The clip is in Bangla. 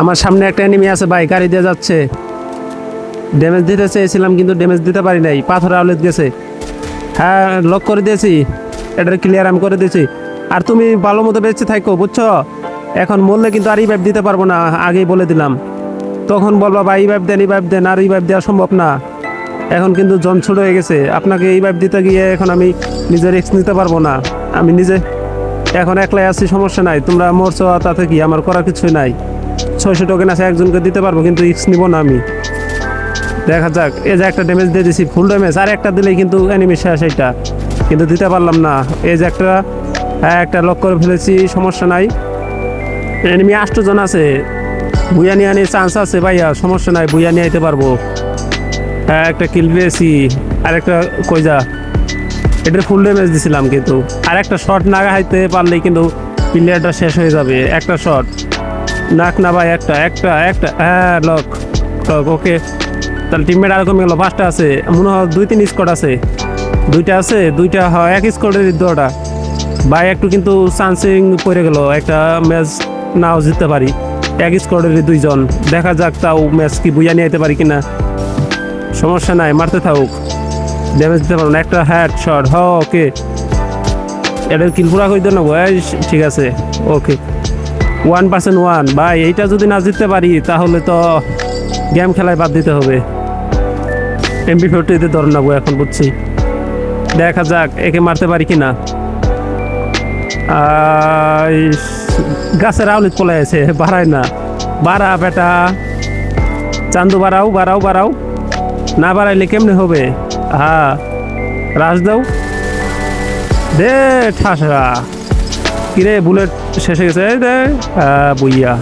আমার সামনে একটা এনিমি আছে ভাই, গাড়ি দিয়ে যাচ্ছে। ড্যামেজ দিতে চেয়েছিলাম কিন্তু ড্যামেজ দিতে পারি নাই, পাথর আউলেট গেছে। হ্যাঁ লক করে দিয়েছি এটার ক্লিয়ার আমি করে দিয়েছি। আর তুমি ভালো মতো বেঁচে থাকো, বুঝছ? এখন মরলে কিন্তু আর ইভাব দিতে পারব না, আগেই বলে দিলাম। তখন বলবা, ভাই ইভাব দেন ইভাব দেন, আর ইভাব দেওয়া সম্ভব না। এখন কিন্তু জন ছোট হয়ে গেছে, আপনাকে ইভাব দিতে গিয়ে এখন আমি নিজে রিস্ক নিতে পারব না। আমি নিজে, এখন একলাই আছি, সমস্যা নাই। তোমরা মরছো, তাতে কি? আমার করার কিছুই নাই। ছয়শো টোকেন আছে, একজনকে দিতে পারব, কিন্তু রিস্ক নিব না আমি। দেখা যাক, এই যে একটা ড্যামেজ দিয়ে দিছি ফুল ড্যামেজ আর একটা দিলেই কিন্তু এনিমি শেষ এটা কিন্তু দিতে পারলাম না। এই যে একটা হ্যাঁ একটা লক করে ফেলেছি, সমস্যা নাই। এনিমি আষ্টজন আছে। বুয়া নিয়ে আনিয়ে চান্স আছে ভাইয়া, সমস্যা নাই বুয়া নিয়ে আইতে পারব। হ্যাঁ একটা কিল পেয়েছি। আর একটা কইজা এটার ফুল ড্যামেজ দিছিলাম কিন্তু। আর একটা শট না হাইতে পারলেই কিন্তু প্লেয়ারটা শেষ হয়ে যাবে, একটা শট নাক না ভাই, একটা একটা একটা হ্যাঁ লক লক ওকে তাহলে টিমমেট আর কমে গেল, পাঁচটা আছে, মনে হয় দুই, তিন স্কোয়াড আছে। দুইটা আছে, দুইটা হয়, এক স্কোয়াডের দুটা। ভাই, একটু কিন্তু চান্সিং পড়ে গেল, একটা ম্যাচ নাও জিততে পারি। এক স্কোয়াডের দুইজন, দেখা যাক তাও ম্যাচ কি বুঝা নিয়ে যেতে পারি কিনা। সমস্যা নাই, মারতে থাকুক। ড্যামেজ দিতে পারব না, একটা হ্যাট শট হ ওকে এটা কিল পুরা করে দেন ঠিক আছে ওকে ওয়ান পার্সেন্ট ওয়ান। ভাই, এইটা যদি না জিততে পারি, তাহলে তো গেম খেলায় বাদ দিতে হবে। এমবি ফোরটিতে ধর নেব এখন, বুঝছি। দেখা যাক, একে মারতে পারি কি না গাছের আউলিত পলাই আছে, বাড়ায় না। বাড়া, বেটা। চান্দু, বাড়াও বাড়াও বাড়াও। না বাড়াইলে কেমনে হবে? হ্যাঁ রাজ দাও। দে ঠাসা কিরে বুলেট শেষ হয়ে গেছে। বইয়া।